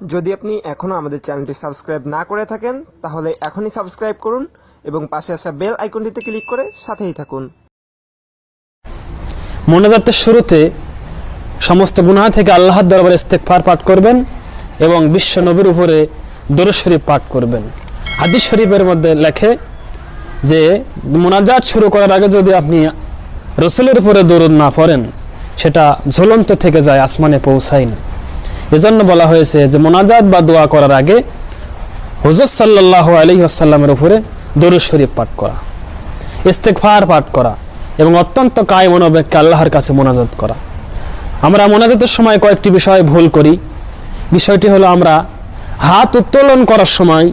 যদি আপনি এখনও আমাদের চ্যানেলটি সাবস্ক্রাইব না করে থাকেন, তাহলে এখনই সাবস্ক্রাইব করুন এবং পাশে আসা বেল আইকনটিতে ক্লিক করে সাথেই থাকুন। মোনাজাতের শুরুতে সমস্ত গুনাহ থেকে আল্লাহর দরবারে ইস্তেগফার পাঠ করবেন এবং বিশ্ব নবীর উপরে দরুদ শরীফ পাঠ করবেন। হাদিস শরীফের মধ্যে লেখে যে, মোনাজাত শুরু করার আগে যদি আপনি রসুলের উপরে দরুদ না পড়েন, সেটা ঝুলন্ত থেকে যায়, আসমানে পৌঁছায় না। এজন্য বলা হয়েছে যে মোনাজাত বা দোয়া করার আগে হুজুর সাল্লাহ আলহি আসাল্লামের উপরে দরুদ শরীফ পাঠ করা, ইস্তেগফার পাঠ করা এবং অত্যন্ত কায় মনোবেগকে আল্লাহর কাছে মোনাজাত করা। আমরা মোনাজাতের সময় কয়েকটি বিষয় ভুল করি। বিষয়টি হলো আমরা হাত উত্তোলন করার সময়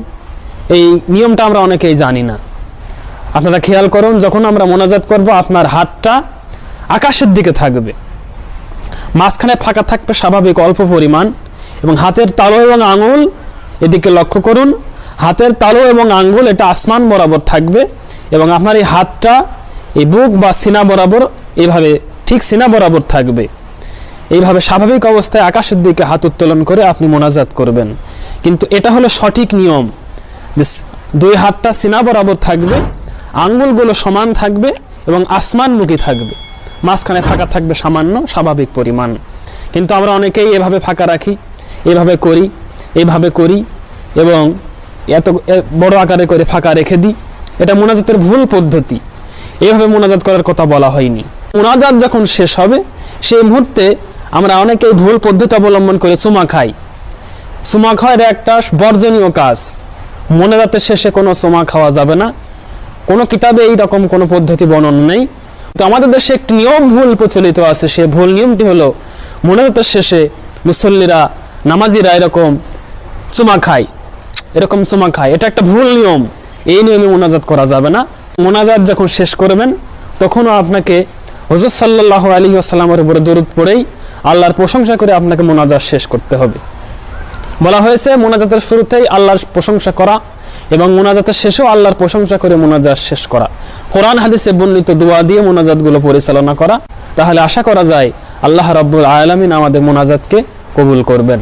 এই নিয়মটা আমরা অনেকেই জানি না। আপনারা খেয়াল করুন, যখন আমরা মোনাজাত করব, আপনার হাতটা আকাশের দিকে থাকবে। মাঝখানে ফাঁকা থাকবে স্বাভাবিক অল্প পরিমাণ এবং হাতের তালু এবং আঙুল এদিকে লক্ষ্য করুন। হাতের তালু এবং আঙ্গুল এটা আসমান বরাবর থাকবে এবং আপনার এই হাতটা, এই বুক বা সিনা বরাবর এইভাবে ঠিক সিনা বরাবর থাকবে। এইভাবে স্বাভাবিক অবস্থায় আকাশের দিকে হাত উত্তোলন করে আপনি মোনাজাত করবেন। কিন্তু এটা হলো সঠিক নিয়ম দুই হাতটা সিনা বরাবর থাকবে আঙ্গুলগুলো সমান থাকবে এবং আসমানমুখী থাকবে। মাঝখানে ফাঁকা থাকবে সামান্য স্বাভাবিক পরিমাণ। কিন্তু আমরা অনেকেই এভাবে ফাঁকা রাখি, এভাবে করি এভাবে করি এবং এত বড় আকারে করে ফাঁকা রেখে দিই। এটা মোনাজাতের ভুল পদ্ধতি। এইভাবে মোনাজাত করার কথা বলা হয়নি। মোনাজাত যখন শেষ হবে, সেই মুহূর্তে আমরা অনেকেই ভুল পদ্ধতি অবলম্বন করে চুমা খাই। চুমা খাওয়ার একটা বর্জনীয় কাজ। মোনাজাতের শেষে কোনো চুমা খাওয়া যাবে না। কোনো কিতাবে এই রকম কোনো পদ্ধতি বর্ণনা নেই। তো আমাদের দেশে একটি নিয়ম ভুল প্রচলিত আছে, সে ভুল নিয়মটি হলো মোনাজাতের শেষে মুসল্লিরা নামাজিরা এরকম চুমা খায়। এরকম চুমা খায়। এটা একটা ভুল নিয়ম। এই নিয়মে মোনাজাত করা যাবে না। মোনাজাত যখন শেষ করবেন, তখনও আপনাকে হজরত সাল্লাহ আলী আসসালামের উপরে দরুদ পড়েই আল্লাহর প্রশংসা করে আপনাকে মোনাজাত শেষ করতে হবে। বলা হয়েছে, মোনাজাতের শুরুতেই আল্লাহর প্রশংসা করা এবং মোনাজাতের শেষেও আল্লাহর প্রশংসা করে মোনাজাত শেষ করা। কোরআন হাদিসে বর্ণিত দোয়া দিয়ে মোনাজাতগুলো পরিচালনা করা। তাহলে আশা করা যায়, আল্লাহ রব্বুল আলমিন আমাদের মোনাজাতকে কবুল করবেন।